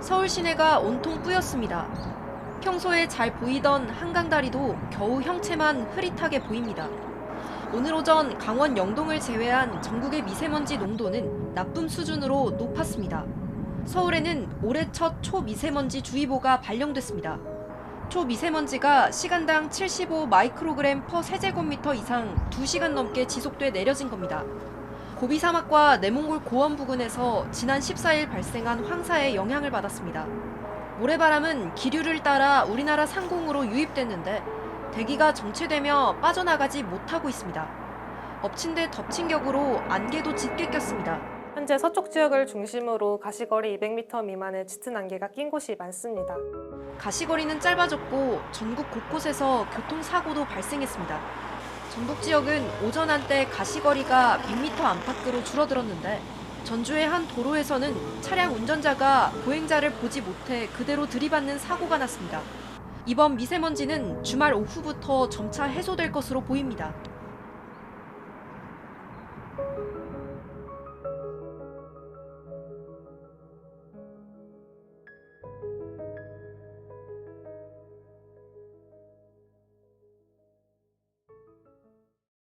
서울 시내가 온통 뿌였습니다. 평소에 잘 보이던 한강다리도 겨우 형체만 흐릿하게 보입니다. 오늘 오전 강원 영동을 제외한 전국의 미세먼지 농도는 나쁨 수준으로 높았습니다. 서울에는 올해 첫 초미세먼지 주의보가 발령됐습니다. 초미세먼지가 시간당 75 마이크로그램 퍼 세제곱미터 이상 2시간 넘게 지속돼 내려진 겁니다. 고비 사막과 내몽골 고원 부근에서 지난 14일 발생한 황사에 영향을 받았습니다. 모래바람은 기류를 따라 우리나라 상공으로 유입됐는데 대기가 정체되며 빠져나가지 못하고 있습니다. 엎친 데 덮친 격으로 안개도 짙게 꼈습니다. 현재 서쪽 지역을 중심으로 가시거리 200m 미만의 짙은 안개가 낀 곳이 많습니다. 가시거리는 짧아졌고 전국 곳곳에서 교통사고도 발생했습니다. 전북 지역은 오전 한때 가시거리가 100m 안팎으로 줄어들었는데 전주의 한 도로에서는 차량 운전자가 보행자를 보지 못해 그대로 들이받는 사고가 났습니다. 이번 미세먼지는 주말 오후부터 점차 해소될 것으로 보입니다.